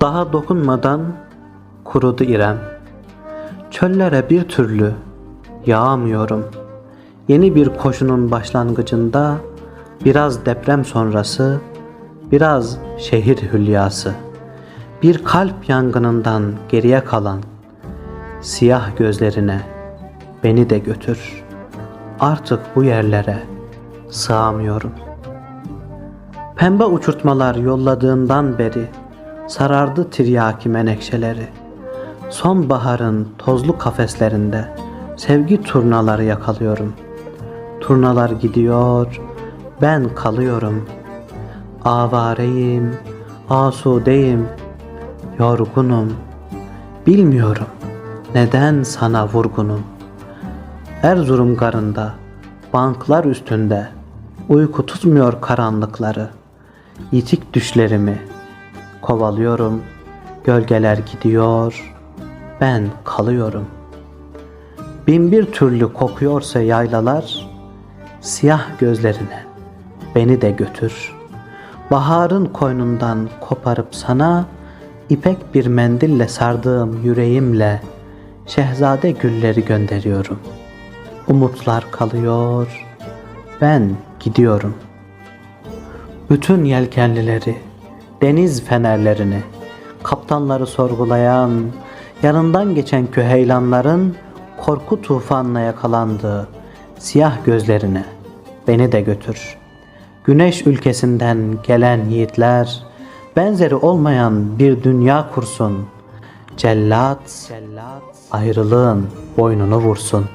Daha dokunmadan kurudu İrem. Çöllere bir türlü yağamıyorum. Yeni bir koşunun başlangıcında biraz deprem sonrası, biraz şehir hülyası. Bir kalp yangınından geriye kalan siyah gözlerine beni de götür. Artık bu yerlere sığamıyorum. Pembe uçurtmalar yolladığından beri sarardı tiryaki menekşeleri. Sonbaharın tozlu kafeslerinde sevgi turnaları yakalıyorum. Turnalar gidiyor, ben kalıyorum. Avareyim, asudeyim, yorgunum. Bilmiyorum neden sana vurgunum. Erzurum garında, banklar üstünde uyku tutmuyor karanlıkları. Yitik düşlerimi kovalıyorum. Gölgeler gidiyor, ben kalıyorum. Bin bir türlü kokuyorsa yaylalar, siyah gözlerine beni de götür. Baharın koynundan koparıp sana ipek bir mendille sardığım yüreğimle şehzade gülleri gönderiyorum. Umutlar kalıyor, ben gidiyorum. Bütün yelkenlileri, deniz fenerlerini, kaptanları sorgulayan, yanından geçen küheylanların korku tufanına yakalandığı siyah gözlerine beni de götür. Güneş ülkesinden gelen yiğitler, benzeri olmayan bir dünya kursun. Cellat, ayrılığın boynunu vursun.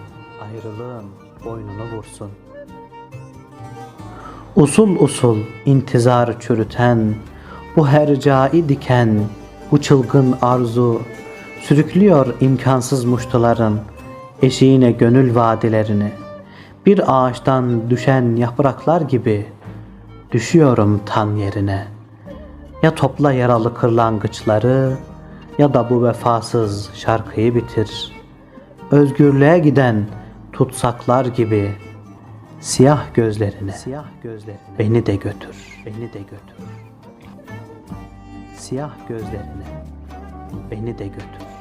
Ayrılığın boynunu vursun. Usul usul intizar çürüten, bu hercai diken, bu çılgın arzu, sürüklüyor imkansız muştuların eşiğine gönül vadilerini. Bir ağaçtan düşen yapraklar gibi düşüyorum tan yerine. Ya topla yaralı kırlangıçları ya da bu vefasız şarkıyı bitir. Özgürlüğe giden tutsaklar gibi siyah gözlerine, siyah gözlerine beni de götür, beni de götür. Siyah gözlerine beni de götür.